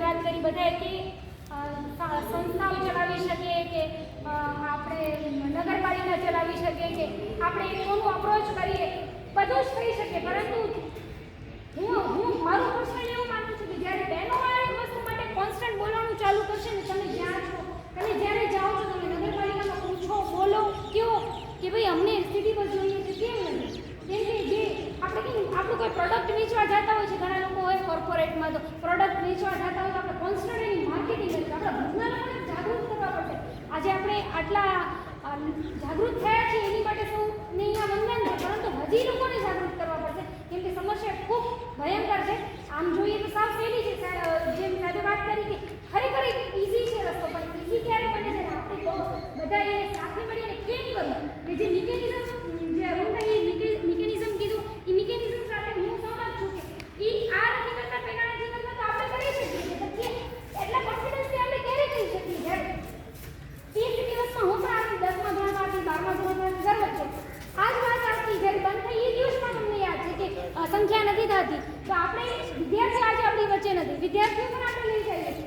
સાહેબે વાત કરી બધાએ કે સંસ્થાઓ ચલાવી શકીએ કે આપણે નગરપાલિકા ચલાવી શકીએ કે, આપણે કોનું અપ્રોચ કરીએ, બધું જ થઈ શકે પરંતુ હું હું, મારું પર્સનલી એવું માનું છું કે જ્યારે બહેનો આ વસ્તુ માટે કોન્સ્ટન્ટ બોલવાનું ચાલુ કરશે ને તમે જ્યાં છો, તમે જ્યારે જાઓ છો, તમે નગરપાલિકામાં પૂછો, બોલો કહો કે ભાઈ અમને સિટી પર જોઈએ છે, કેમ નથી? કેમ કે જે, આપણે આપણું કોઈ પ્રોડક્ટ વેચવા જતા હોય છે, ઘણા લોકો હોય કોર્પોરેટમાં તો પ્રોડક્ટ વેચવા જતા હોય એની માર્કેટિંગ કરીએ આપણે ભૂતના લોકોને જાગૃત કરવા પડશે. આજે આપણે આટલા જાગૃત થયા છીએ એની માટે સૌને અહીંયા વંદન છે પરંતુ હજી લોકોને જાગૃત કરવા પડશે. કેમ કે સમસ્યા ખૂબ ભયંકર છે. આમ જોઈએ તો સાવ સહેલી છે સા- જેમ સાહેબે વાત કરી કે ખરેખર એક ઇઝી છે રસ્તો પણ ઇઝી ક્યારે બને છે આપણે તો બધા એને સાથે મળીને કેમ કરવું કે જે મિકેનિઝમ જે અરુણભાઈએ મિકેનિઝમ કીધું એ મિકેનિઝમ સાથે હું સહમત છું કે એ આ નથી કરતા પહેલાના જીવનમાં તો આપણે કરી શકીએ છીએ પછી એટલા કોન્ફિડન્સથી આપણે ક્યારે કહી શકીએ જ્યારે એક દિવસમાં હું પણ આટલી દસમા ધોરણમાંથી બારમા ધોરણમાંથી ગર્વ છે આ જ વાત આપણી જ્યારે બંધ થઈ એ દિવસમાં તમને યાદ છે કે અ, સંખ્યા નથી. તો આપણે વિદ્યાર્થી આજે આપણી વચ્ચે નથી. વિદ્યાર્થીઓ પણ આપણે લઈ જઈએ